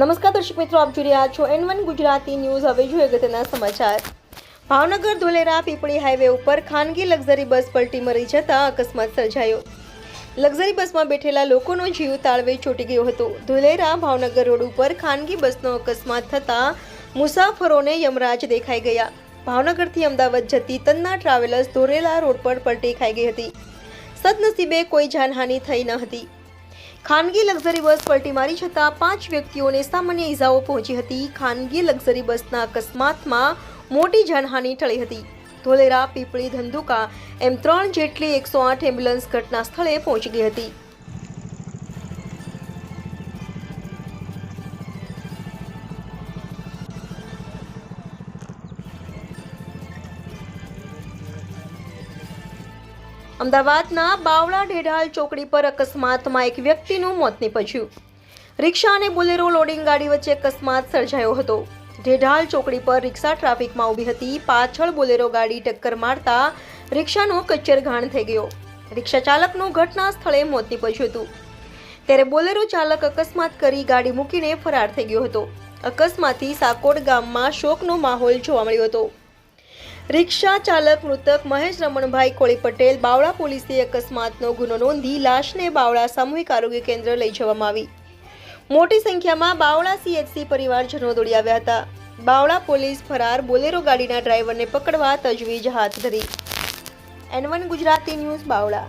નમસ્કાર દર્શક મિત્રો, આપ જોઈ રહ્યા છો એન વન ગુજરાતી ન્યૂઝ. હવે જોઈએ અગત્યના સમાચાર. ભાવનગર, ધોલેરા, પીપળી હાઈવે ઉપર ખાનગી લક્ઝરી બસ પલટી મરી જતા અકસ્માત સર્જાયો. લક્ઝરી બસમાં બેઠેલા લોકોનો જીવ તાળવે ચોંટી ગયો હતો. ધોલેરા, ભાવનગર રોડ ઉપર ખાનગી બસનો અકસ્માત થતાં મુસાફરોને યમરાજ દેખાઈ ગયા. ભાવનગરથી અમદાવાદ જતી તન્ના ટ્રાવેલર્સ ધોરેલા રોડ પર પલટી ખાઈ ગઈ હતી. સદનસીબે કોઈ જાનહાનિ થઈ ન હતી. ખાનગી લક્ઝરી બસ પલટી મારી છતાં પાંચ વ્યક્તિઓને સામાન્ય ઈજાઓ પહોંચી હતી. ખાનગી લક્ઝરી બસના અકસ્માતમાં મોટી જાનહાનિ ટળી હતી. ધોલેરા, પીપળી, ધંધુકા એમ ત્રણ જેટલી એકસો આઠ એમ્બ્યુલન્સ ઘટના સ્થળે પહોંચી ગઈ હતી. અમદાવાદના બાવળા ઢેઢાલ ચોકડી પર અકસ્માતમાં એક વ્યક્તિનું મોત નીપજ્યું. રિક્ષા અને બોલેરો લોડિંગ ગાડી વચ્ચે અકસ્માત સર્જાયો હતો. ઢેઢાલ ચોકડી પર રિક્ષા ટ્રાફિકમાં ઊભી હતી. પાછળ બોલેરો ગાડી ટક્કર મારતા રિક્ષાનો કચ્ચર ઘાણ થઈ ગયો. રિક્ષા ચાલકનું ઘટના સ્થળે મોત નીપજ્યું હતું. ત્યારે બોલેરો ચાલક અકસ્માત કરી ગાડી મૂકીને ફરાર થઈ ગયો હતો. અકસ્માતથી સાકોડ ગામમાં શોકનો માહોલ જોવા મળ્યો હતો. રિક્ષા ચાલક મૃતક મહેશ રમણભાઈ કોળી પટેલ બાવળા પોલીસે અકસ્માતનો ગુનો નોંધી લાશને બાવળા સામૂહિક આરોગ્ય કેન્દ્ર લઈ જવામાં આવી. મોટી સંખ્યામાં બાવળા સીએચસી પરિવારજનો દોડી આવ્યા હતા. બાવળા પોલીસ ફરાર બોલેરો ગાડીના ડ્રાઈવરને પકડવા તજવીજ હાથ ધરી. N one Gujarati news Bavla.